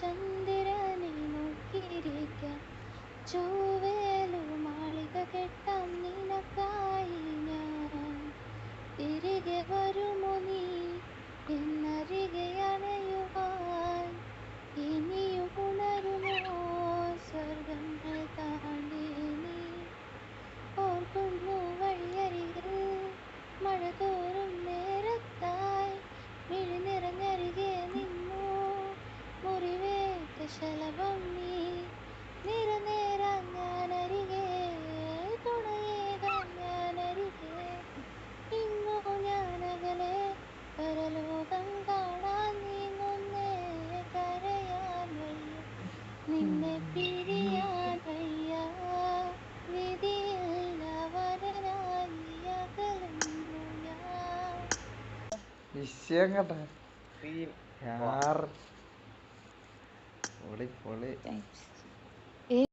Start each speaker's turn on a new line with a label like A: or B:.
A: ചന്ദ്രനെ കെട്ടാം നിനക്കായി ഞാൻ. തിരികെ വരുമോ നീ? മുറിവേറ്റ ശലഭം നീ നിരനേരാൻ ഞാനരികെ തുണയേകാൻ ഞാനരികെ ഇങ്ങോ ഞാനകലെ പരലോകം കാണാൻ നീങ്ങുന്നേ കരയാൻ വയ്യ. നിന്നെ പിരിയാൻ വയ്യ വിധിയില്ല വരനായി അകലുന്നു ഞാൻ.
B: വിഷയം കേട്ടാ. പൊളി പൊളി.
A: താങ്ക്സ്